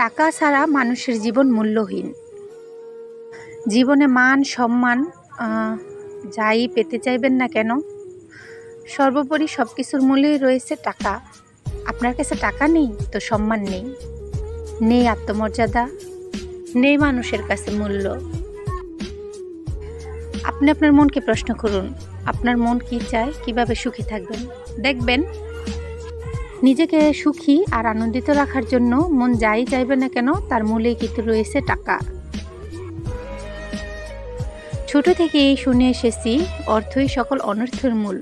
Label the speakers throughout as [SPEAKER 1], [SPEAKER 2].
[SPEAKER 1] টাকা ছাড়া মানুষের জীবন মূল্যহীন। জীবনে মান, সম্মান যাই পেতে চাইবেন না কেন, সর্বোপরি সব কিছুর মূল্যেই রয়েছে টাকা। আপনার কাছে টাকা নেই তো সম্মান নেই। নেই আত্মমর্যাদা, নেই মানুষের কাছে মূল্য। আপনি আপনার মনকে প্রশ্ন করুন, আপনার মন কি চায়, কীভাবে সুখী থাকবেন? দেখবেন নিজেকে সুখী আর আনন্দিত রাখার জন্য মন যাই চাইবে না কেন, তার মূলেই কিন্তু রয়েছে টাকা। ছোট থেকেই শুনে এসেছি, অর্থই সকল অনর্থের মূল।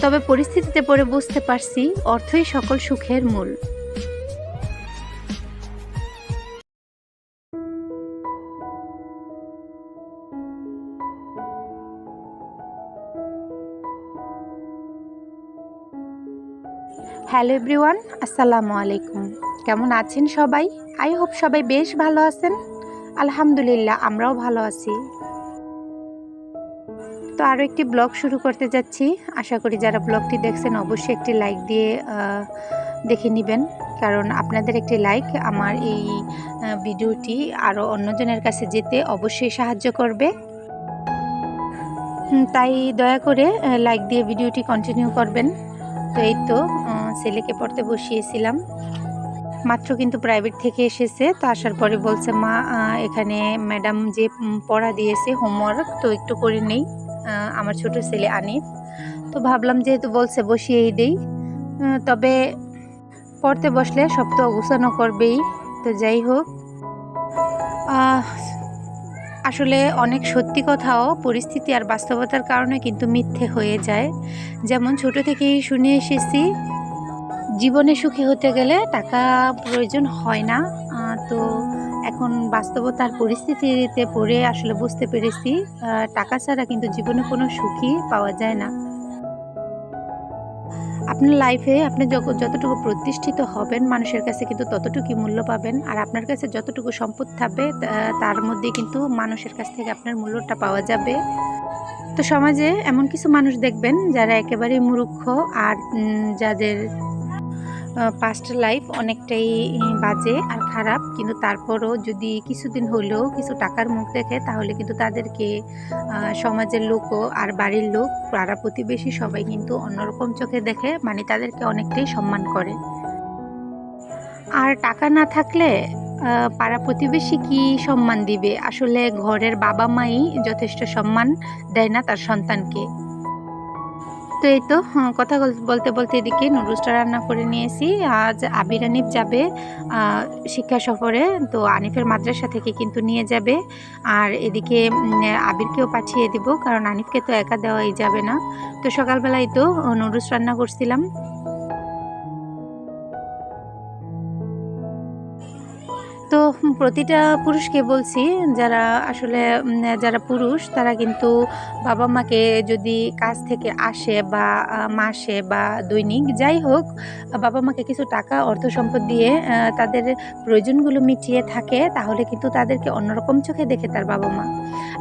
[SPEAKER 1] তবে পরিস্থিতিতে পড়ে বুঝতে পারছি, অর্থই সকল সুখের মূল। হ্যালো এভরিওয়ান, আসসালামু আলাইকুম। কেমন আছেন সবাই? আই হোপ সবাই বেশ ভালো আছেন। আলহামদুলিল্লাহ, আমরাও ভালো আছি। তো আরও একটি ব্লগ শুরু করতে যাচ্ছি। আশা করি যারা ব্লগটি দেখছেন, অবশ্যই একটি লাইক দিয়ে দেখে নেবেন। কারণ আপনাদের একটি লাইক আমার এই ভিডিওটি আরও অন্যজনের কাছে যেতে অবশ্যই সাহায্য করবে। তাই দয়া করে লাইক দিয়ে ভিডিওটি কন্টিনিউ করবেন। তো এই তো ছেলেকে পড়তে বসিয়েছিলাম। মাত্র কিন্তু প্রাইভেট থেকে এসেছে, তো আসার পরে বলছে, মা এখানে ম্যাডাম যে পড়া দিয়েছে হোমওয়ার্ক তো একটু করে নেই আমার ছোট ছেলে আনিফ। তো ভাবলাম যেহেতু বলছে বসিয়েই দেই তবে পড়তে বসলে সব তো অগুছানো করবেই, তো যাই হোক। আসলে অনেক সত্যি কথাও, পরিস্থিতি আর বাস্তবতার কারণে কিন্তু মিথ্যে হয়ে যায়। যেমন ছোট থেকেই শুনে এসেছি জীবনে সুখী হতে গেলে টাকা প্রয়োজন হয় না। তো এখন বাস্তবতার পরিস্থিতিতে পড়ে আসলে বুঝতে পেরেছি টাকা ছাড়া কিন্তু জীবনে কোনো সুখী পাওয়া যায় না। আপনার লাইফে আপনি যতটুকু প্রতিষ্ঠিত হবেন, মানুষের কাছে কিন্তু ততটুকুই মূল্য পাবেন। আর আপনার কাছে যতটুকু সম্পদ থাকবে তার মধ্যে কিন্তু মানুষের কাছ থেকে আপনার মূল্যটা পাওয়া যাবে। তো সমাজে এমন কিছু মানুষ দেখবেন, যারা একেবারেই মূর্খ আর যাদের পাস্ট লাইফ অনেকটাই বাজে আর খারাপ, কিন্তু তারপরও যদি কিছুদিন হলেও কিছু টাকার মুখ দেখে, তাহলে কিন্তু তাদেরকে সমাজের লোকও আর বাড়ির লোক, পাড়া প্রতিবেশী সবাই কিন্তু অন্যরকম চোখে দেখে মানে তাদেরকে অনেকটাই সম্মান করে। আর টাকা না থাকলে পাড়া প্রতিবেশী কি সম্মান দিবে? আসলে ঘরের বাবা মাই যথেষ্ট সম্মান দেয় না তার সন্তানকে। তো এই তো হ্যাঁ, কথা বল- বলতে বলতে এদিকে নুডলসটা রান্না করে নিয়েছি। আজ আবির আনিফ যাবে শিক্ষা সফরে তো আনিফের মাদ্রাসা থেকে কিন্তু নিয়ে যাবে। আর এদিকে আবিরকেও পাঠিয়ে দিব কারণ আনিফকে তো একা দেওয়াই যাবে না। তো সকালবেলায় তো নুডলস রান্না করছিলাম। তো প্রতিটা পুরুষকে বলছি, যারা আসলে যারা পুরুষ, তারা কিন্তু বাবা মাকে যদি কাজ থেকে আসে বা মাসে বা দৈনিক যাই হোক, বাবা মাকে কিছু টাকা, অর্থ সম্পদ দিয়ে তাদের প্রয়োজনগুলো মিটিয়ে থাকে, তাহলে কিন্তু তাদেরকে অন্যরকম চোখে দেখে তার বাবা মা।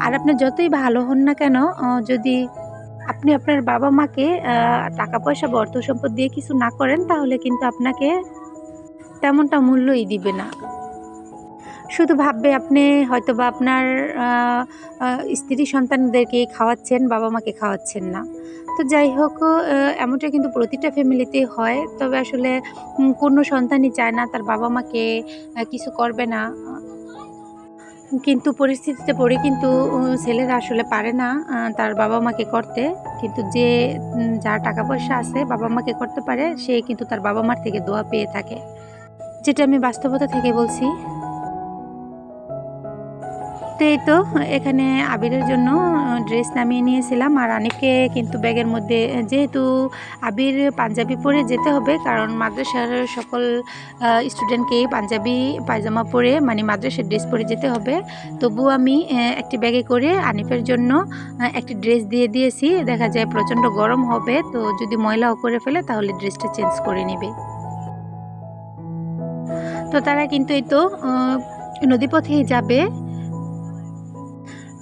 [SPEAKER 1] আর আপনি যতই ভালো হন না কেন যদি আপনি আপনার বাবা মাকে টাকা পয়সা বা অর্থ সম্পদ দিয়ে কিছু না করেন, তাহলে কিন্তু আপনাকে তেমনটা মূল্যই দিবে না। শুধু ভাববে আপনি হয়তো বা আপনার স্ত্রী সন্তানদেরকে খাওয়াচ্ছেন বাবা মাকে খাওয়াচ্ছেন না। তো যাই হোক এমনটা কিন্তু প্রতিটা ফ্যামিলিতে হয়। তবে আসলে কোনো সন্তানই চায় না তার বাবা মাকে কিছু করবে না। কিন্তু পরিস্থিতিতে পড়ে কিন্তু ছেলেরা আসলে পারে না তার বাবা মাকে করতে। কিন্তু যে যার টাকা পয়সা আছে বাবা মাকে করতে পারে, সে কিন্তু তার বাবা মার থেকে দোয়া পেয়ে থাকে। যেটা আমি বাস্তবতা থেকে বলছি। তো এই তো, এখানে আবিরের জন্য ড্রেস নামিয়ে নিয়েছিলাম। আর আনিফকে কিন্তু ব্যাগের মধ্যে, যেহেতু আবির পাঞ্জাবি পরে যেতে হবে, কারণ মাদ্রাসার সকল স্টুডেন্টকেই পাঞ্জাবি, পায়জামা পরে মানে মাদ্রাসার ড্রেস পরে যেতে হবে। তবু আমি একটি ব্যাগে করে আনিফের জন্য একটি ড্রেস দিয়ে দিয়েছি। দেখা যায় প্রচণ্ড গরম হবে, তো যদি ময়লাও করে ফেলে, তাহলে ড্রেসটা চেঞ্জ করে নেবে। তো তারা কিন্তু এই তো নদীপথেই যাবে।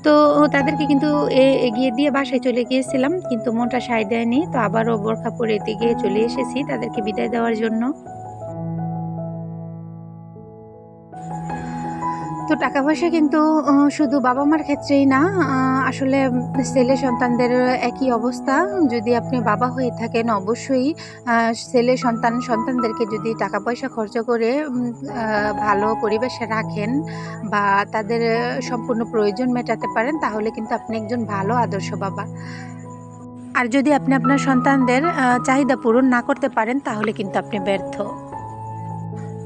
[SPEAKER 1] তো তাদেরকে কিন্তু এ- এগিয়ে দিয়ে বাসায় চলে গিয়েছিলাম, কিন্তু মনটা সায় দেয়নি। তো আবারও বোরখা পরে চলে এসেছি তাদেরকে বিদায় দেওয়ার জন্য। টাকা পয়সা কিন্তু শুধু বাবা মার ক্ষেত্রেই না আসলে ছেলে সন্তানদের একই অবস্থা। যদি আপনি বাবা হয়ে থাকেন, অবশ্যই ছেলে সন্তান সন্তানদেরকে যদি টাকা পয়সা খরচ করে ভালো পরিবেশে রাখেন বা তাদের সম্পূর্ণ প্রয়োজন মেটাতে পারেন, তাহলে কিন্তু আপনি একজন ভালো আদর্শ বাবা। আর যদি আপনি আপনার সন্তানদের চাহিদা পূরণ না করতে পারেন, তাহলে কিন্তু আপনি ব্যর্থ।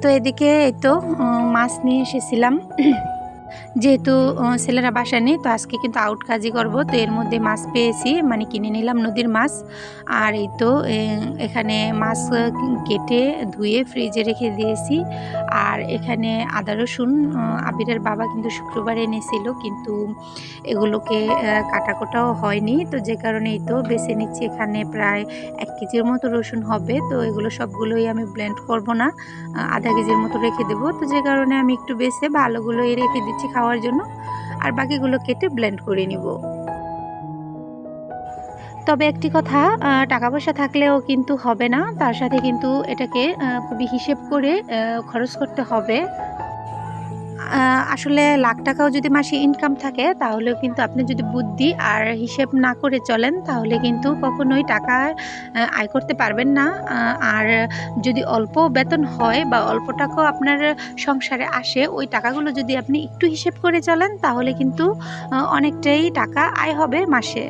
[SPEAKER 1] তো এদিকে এই তো মাছ নিয়ে এসেছিলাম। যেহেতু ছেলেরা বাসায় নেই, তো আজকে কিন্তু আউট কাজই করব। তো এর মধ্যে মাছ পেয়েছি মানে কিনে নিলাম নদীর মাছ। আর এই তো এখানে মাছ কেটে ধুয়ে ফ্রিজে রেখে দিয়েছি। আর এখানে আদা রসুন আবিরের বাবা কিন্তু শুক্রবার এনেছিল, কিন্তু এগুলোকে কাটাকোটাও হয়নি। তো যে কারণে এই তো বেছে নিচ্ছি এখানে প্রায় এক কেজির মতো রসুন হবে। তো এগুলো সবগুলোই আমি ব্লেন্ড করব না আধা কেজির মতো রেখে দেবো। তো যে কারণে আমি একটু বেছে ভালোগুলোই রেখে দিচ্ছি খাওয়ার জন্য, আর বাকিগুলো কেটে ব্লেন্ড করে নিব। তবে একটি কথা টাকা পয়সা থাকলেও কিন্তু হবে না। তার সাথে কিন্তু এটাকে খুবই হিসেব করে খরচ করতে হবে। আসলে লাখ টাকাও যদি মাসে ইনকাম থাকে, তাহলেও কিন্তু আপনি যদি বুদ্ধি আর হিসেব না করে চলেন, তাহলে কিন্তু কখনোই টাকা আয় করতে পারবেন না। আর যদি অল্প বেতন হয় বা অল্প টাকাও আপনার সংসারে আসে, ওই টাকাগুলো যদি আপনি একটু হিসেব করে চলেন, তাহলে কিন্তু অনেকটাই টাকা আয় হবে মাসে।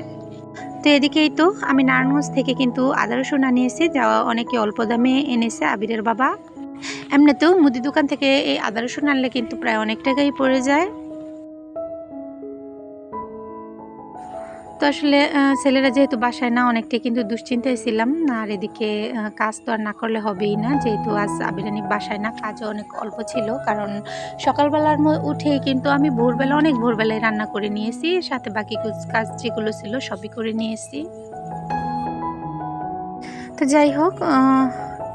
[SPEAKER 1] তো এদিকেই তো, আমি নারায়ণগঞ্জ থেকে কিন্তু আদা রসুন আনিয়েছি যা অনেকে অল্প দামে এনেছে, আবিরের বাবা। এমনিতেও মুদি দোকান থেকে এই আদা রসুন আনলে কিন্তু প্রায় অনেক টাকাই পড়ে যায়। তো আসলে ছেলেরা যেহেতু বাসায় না অনেকটাই কিন্তু দুশ্চিন্তায় ছিলাম। আর এদিকে কাজ তো আর না করলে হবেই না। যেহেতু আজ আবিরানি বাসায় না, কাজও অনেক অল্প ছিল। কারণ সকালবেলার উঠেই কিন্তু আমি ভোরবেলা, অনেক ভোরবেলায় রান্না করে নিয়েছি। সাথে বাকি কাজ যেগুলো ছিল সবই করে নিয়েছি। তো যাই হোক